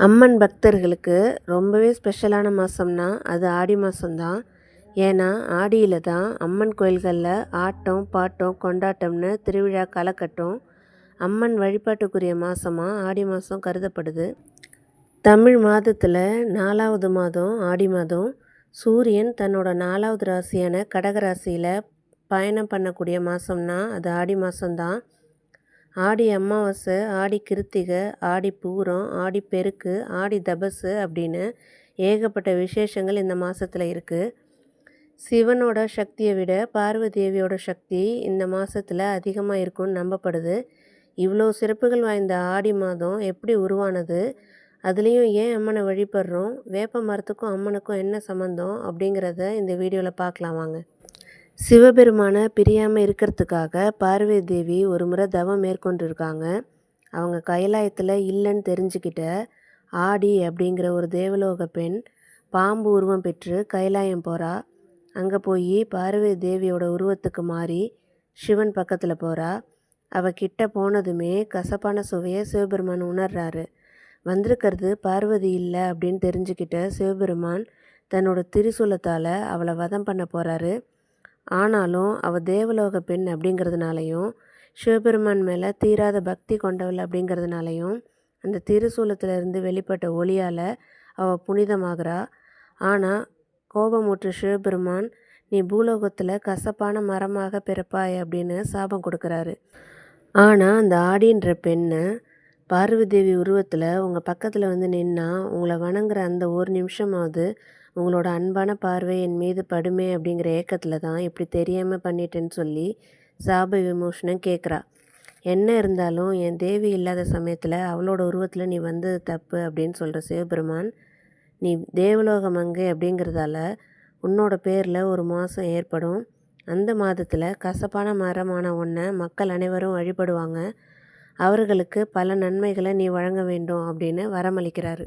அம்மன் பக்தர்களுக்கு ரொம்பவே ஸ்பெஷலான மாதம்னா அது ஆடி மாதம்தான் ஏன்னா ஆடியில் தான் அம்மன் கோயில்களில் ஆட்டம் பாட்டம் கொண்டாட்டம்னு திருவிழா கலக்கட்டும் அம்மன் வழிபாட்டுக்குரிய மாதமாக ஆடி மாதம் கருதப்படுது. தமிழ் மாதத்தில் நாலாவது மாதம் ஆடி மாதம் சூரியன் தன்னோட நாலாவது ராசியான கடக ராசியில் பயணம் பண்ணக்கூடிய மாதம்னா அது ஆடி மாதம்தான் ஆடி அமாவாசை ஆடி கிருத்திகை ஆடி பூரம் ஆடி பெருக்கு ஆடி தபசு அப்படின்னு ஏகப்பட்ட விசேஷங்கள் இந்த மாதத்தில் இருக்குது சிவனோட சக்தியை விட பார்வதி தேவியோட சக்தி இந்த மாதத்தில் அதிகமாக இருக்கும்னு நம்பப்படுது. இவ்வளோ சிறப்புகள் வாய்ந்த ஆடி மாதம் எப்படி உருவானது? அதுலேயும் ஏன் அம்மனை வழிபடுறோம்? வேப்ப மரத்துக்கும் அம்மனுக்கும் என்ன சம்மந்தம் அப்படிங்கிறத இந்த வீடியோவில் பார்க்கலாம் வாங்க. சிவபெருமானை பிரியாமல் இருக்கிறதுக்காக பார்வதி தேவி ஒரு முறை தவம் மேற்கொண்டிருக்காங்க. அவங்க கைலாயத்தில் இல்லைன்னு தெரிஞ்சுக்கிட்ட ஆடி அப்படிங்கிற ஒரு தேவலோக பெண் பாம்பு உருவம் பெற்று கைலாயம் போகிறா அங்கே போய் பார்வதி தேவியோட உருவத்துக்கு மாறி சிவன் பக்கத்தில் போகிறா அவள் கிட்ட போனதுமே கசப்பான சுவையை சிவபெருமான் உணர்றாரு. வந்திருக்கிறது பார்வதி இல்லை அப்படின்னு தெரிஞ்சுக்கிட்ட சிவபெருமான் தன்னோட திரிசூலத்தால் அவளை வதம் பண்ண போகிறாரு ஆனாலும் அவள் தேவலோக பெண் அப்படிங்கிறதுனாலையும் சிவபெருமான் மேலே தீராத பக்தி கொண்டவள் அப்படிங்கிறதுனாலையும் அந்த திருசூலத்திலிருந்து வெளிப்பட்ட ஒளியால் அவள் புனிதமாகிறா. ஆனால் கோபமுற்ற சிவபெருமான் நீ பூலோகத்தில் கசப்பான மரமாக பிறப்பாய் அப்படின்னு சாபம் கொடுக்குறாரு. ஆனால் அந்த ஆடின்ற பெண்ணை பார்வதேவி உருவத்தில் உங்கள் பக்கத்தில் வந்து நின்னா உங்களை வணங்குற அந்த ஒரு நிமிஷமாவது உங்களோட அன்பான பார்வை என் மீது படுமே அப்படிங்கிற ஏக்கத்தில் தான் இப்படி தெரியாமல் பண்ணிட்டேன்னு சொல்லி சாப விமோஷனம் கேட்குறா என்ன இருந்தாலும் என் தேவி இல்லாத சமயத்தில் அவளோட உருவத்தில் நீ வந்தது தப்பு அப்படின்னு சொல்கிற சிவபெருமான் நீ தேவலோக மங்கை அப்படிங்கிறதால உன்னோட பேரில் ஒரு மாதம் ஏற்படும். அந்த மாதத்தில் கசப்பான மரமான ஒன்றை மக்கள் அனைவரும் வழிபடுவாங்க. அவர்களுக்கு பல நன்மைகளை நீ வழங்க வேண்டும் அப்படின்னு வரமளிக்கிறாரு.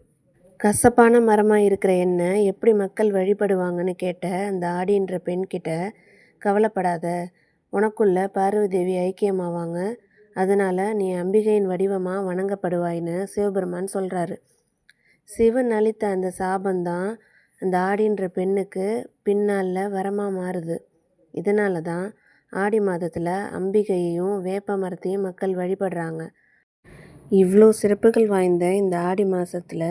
கசப்பான மரமாக இருக்கிற என்ன? எப்படி மக்கள் வழிபடுவாங்கன்னு கேட்ட அந்த ஆடின்ற பெண்கிட்ட கவலைப்படாத உனக்குள்ள பார்வதி தேவி ஐக்கியமாவாங்க. அதனால் நீ அம்பிகையின் வடிவமாக வணங்கப்படுவாயின்னு சிவபெருமான் சொல்கிறாரு சிவன் அளித்த அந்த சாபந்தான் அந்த ஆடின்ற பெண்ணுக்கு பின்னால் வரமாக மாறுது. இதனால தான் ஆடி மாதத்தில் அம்பிகையையும் வேப்ப மரத்தையும் மக்கள் வழிபடுறாங்க. இவ்வளோ சிறப்புகள் வாய்ந்த இந்த ஆடி மாதத்தில்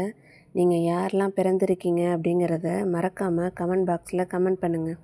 நீங்கள் யாரெல்லாம் பிறந்திருக்கீங்க அப்படிங்கிறத மறக்காமல் கமெண்ட் பாக்ஸில் கமெண்ட் பண்ணுங்கள்